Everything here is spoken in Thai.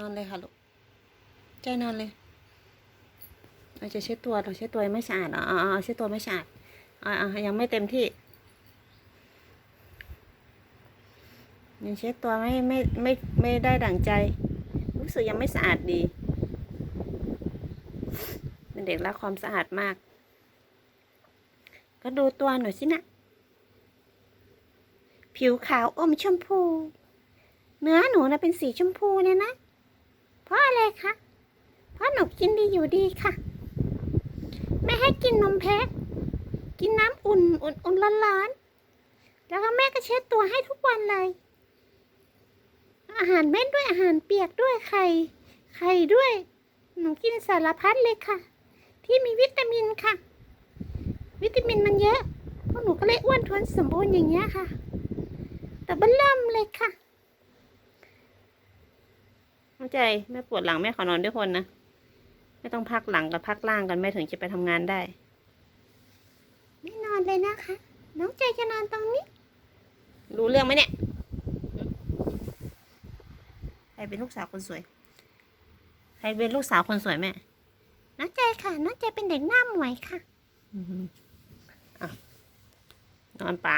นอนเลยค่ะลูก ใจนอนเลย เราจะเช็ดตัวเราเช็ดตัวไม่สะอาดหรออ๋อาเช็ดตัวไม่สะอาดอ่าอ่ายังไม่เต็มที่ ยังเช็ดตัวไม่ไม่ไม่ไม่ได้ดั่งใจ รู้สึกยังไม่สะอาดดี เป็นเด็กรักความสะอาดมาก ก็ดูตัวหน่อยสินะ ผิวขาวอมชมพู เนื้อหนูนะเป็นสีชมพูเนี่ยนะ เพราะอะไร คะ เพราะหนูกินดีอยู่ดีค่ะ ไม่ให้กินนมแพะ กินน้ำอุ่นอุ่นอุ่นร้อนๆแล้วก็แม่ก็เช็ดตัวให้ทุกวันเลย อาหารเม็ดด้วยอาหารเปียกด้วยไข่ไข่ด้วย หนูกินสารพัดเลยค่ะ ที่มีวิตามินค่ะ วิตามินมันเยอะพวกหนูก็เลยอ้วนท้วนสมบูรณ์อย่างเงี้ยค่ะ แต่บันล่ำเลยค่ะ เข้าใจแม่ปวดหลังแม่ขอนอนด้วยคนนะไม่ต้องพักหลังกับพักล่างกันแม่ถึงจะไปทำงานได้ ไม่นอนเลยนะคะ น้องใจจะนอนตรงนี้ รู้เรื่องไหมเนี่ยใครเป็นลูกสาวคนสวย ใครเป็นลูกสาวคนสวยแม่ น้องใจค่ะ น้องใจเป็นเด็กหน้าหมวยค่ะอะนอนไป